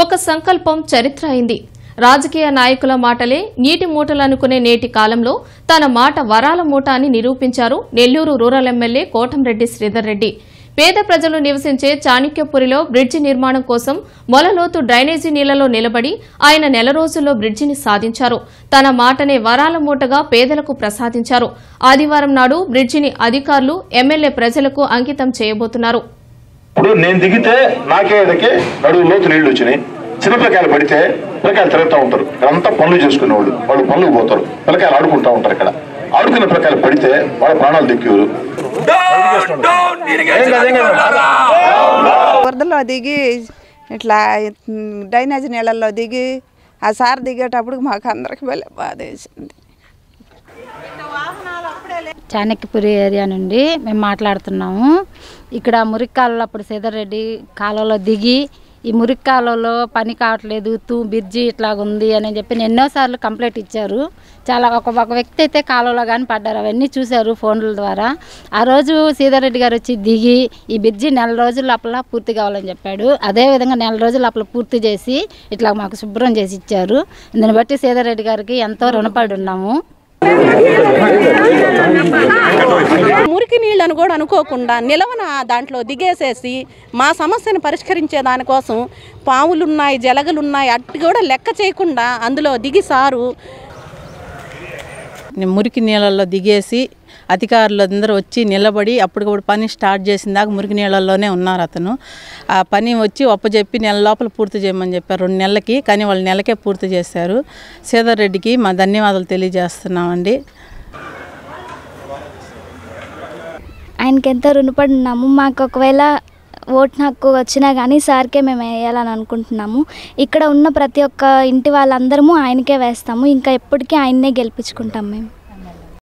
ఒక సంకల్పం చరిత్ర అయింది. రాజకీయ నాయకుల మాటలే నీటి మూటలనుకునే నేటి కాలంలో తన మాట వరాల మూట అని నిరూపించారు నెల్లూరు రూరల్ ఎమ్మెల్యే కోటంరెడ్డి శ్రీధర్ రెడ్డి. పేద ప్రజలు నివసించే చాణక్యపురిలో బ్రిడ్జి నిర్మాణం కోసం మొలలోతు డ్రైనేజీ నీళ్ళలో నిలబడి ఆయన నెల రోజుల్లో బ్రిడ్జిని సాధించారు. తన మాటనే వరాల మూటగా పేదలకు ప్రసాదించారు. ఆదివారం నాడు బ్రిడ్జిని అధికారులు ఎమ్మెల్యే ప్రజలకు అంకితం చేయబోతున్నారు. ఇప్పుడు నేను దిగితే నాకే ఎదకి నడువు లోతు నీళ్ళు వచ్చినాయి. చిన్నపిల్లకాయలు పడితే పిల్లకాయలు తిరుగుతూ ఉంటారు. ఇక్కడంతా పనులు చేసుకునేవాళ్ళు. వాళ్ళు పనులకు పోతారు. పిల్లకాయలు ఆడుకుంటూ ఉంటారు ఇక్కడ. ఆడుకున్న పిల్లకాయలు పడితే వాళ్ళ ప్రాణాలు దిక్కేవారు. వరదలో దిగి ఇట్లా ఉమ్, నీళ్ళల్లో దిగి ఆ సార్ దిగేటప్పుడు మాకు అందరికి భలే బాధ వేసింది చాణక్యపురి ఏరియా నుండి మేము మాట్లాడుతున్నాము. ఇక్కడ మురిక్కాలలో అప్పుడు సీతారెడ్డి రెడ్డి కాలువలో దిగి ఈ మురికి కాలువలో పని కావట్లేదు తూ బిర్జి ఇట్లాగుంది అని చెప్పి ఎన్నోసార్లు కంప్లైంట్ ఇచ్చారు. చాలా ఒక ఒక వ్యక్తి అయితే కాలువలో కానీ పడ్డారు. అవన్నీ చూశారు ఫోన్ల ద్వారా. ఆ రోజు సీతారెడ్డి గారు వచ్చి దిగి ఈ బిర్జి నెల రోజుల లోపల పూర్తి కావాలని చెప్పాడు. అదేవిధంగా నెల రోజుల లోపల పూర్తి చేసి ఇట్లా మాకు శుభ్రం చేసి ఇచ్చారు. దీన్ని బట్టి సీతారెడ్డి గారికి ఎంతో రుణపడి ఉన్నాము. మురికి నీళ్ళను కూడా అనుకోకుండా నిలవన దాంట్లో దిగేసేసి మా సమస్యను పరిష్కరించే దానికోసం పావులున్నాయి జలగలున్నాయి అట్టి కూడా లెక్క చేయకుండా అందులో దిగి సారు. మురికి నీళ్ళల్లో దిగేసి అధికారులు అందరూ వచ్చి నిలబడి అప్పటికప్పుడు పని స్టార్ట్ చేసిన దాకా మురికి నీళ్ళల్లోనే ఉన్నారు అతను. ఆ పని వచ్చి ఒప్పజెప్పి నెల లోపల పూర్తి చేయమని చెప్పారు. రెండు నెలలకి కానీ వాళ్ళు నెలకే పూర్తి చేశారు. శ్రీధర్ రెడ్డికి మా ధన్యవాదాలు తెలియజేస్తున్నామండి. ఆయనకి ఎంతో రుణపడి ఉన్నాము మాకు ఒకవేళ ఓటు హక్కు వచ్చినా కానీ సార్కే మేము వేయాలని అనుకుంటున్నాము. ఇక్కడ ఉన్న ప్రతి ఒక్క ఇంటి వాళ్ళందరము ఆయనకే వేస్తాము. ఇంకా ఎప్పటికీ ఆయన్నే గెలిపించుకుంటాం మేము.